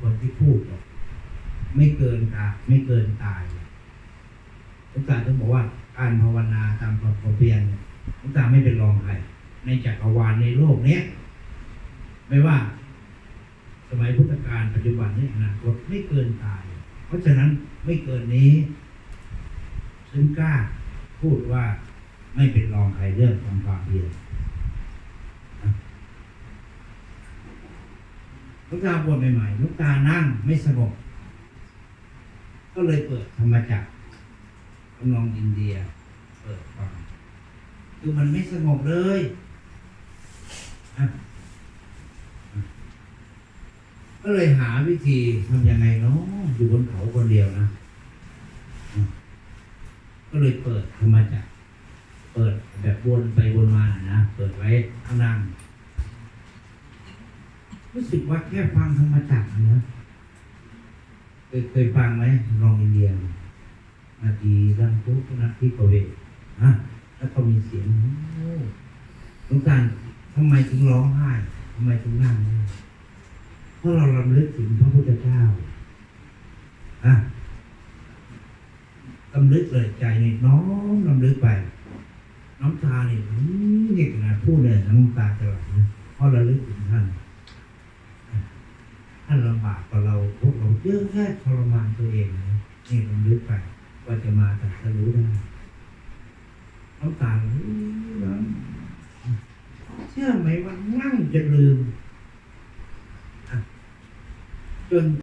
คนที่พูดหรอกไม่เกินตาไม่เกินตายหลวงตาต้องบอกว่าการภาวนาตามความพอเพียงเนี่ยหลวงตาไม่เป็นรองใครในจักรวาลในโลกเนี้ยไม่ว่า สมัยพุทธกาลปัจจุบันนี้อนาคตไม่เกินตาย เพราะฉะนั้นไม่เกินนี้ฉันกล้าพูดว่าไม่เป็นรองใครเรื่องความเพียรนะห ลูกตาบวชใหม่ๆหลูกตานั่งไม่สงบก็เลยเปิดธรรมจักรทำนองอินเดีย เปิดฟังคือมันไม่สงบเลยก็เลยหาวิธีทำยังไงเนาะอยู่บนเขาคนเดียวนะ ก็เลยเปิดธรรมจักรเปิดแบบวนไปวนมานะ เปิดไว้ข้างนั่ง รู้สึกว่าแค่ฟังธรรมจักรนะเคยเคยฟังไหมลองอินเดียนาทีรังทุกนาทีกเวฮะแล้วก็มีเสียงโอ้หลวงตาทำไมถึงร้องไห้ทำไมถึงนั่งเพราะเราลำลึกถึงพระพุทธเจ้าอะลำลึกเลยใจนี่น้อมลำลึกไป น้ำตาเนี่อื้อนี่ขนาดพูดเลยน้ำตาจะไหลนะเพราะเราลึกถึงท่านานลำบากกว่าเราพวกเราเยอะแค่ทรมานตัวเองนะนี่ลำลึกไปว่าจะมาตรัสรู้ได้น้ำตาไหลน้ำเชื่อไหมว่านั่งจะลืมจน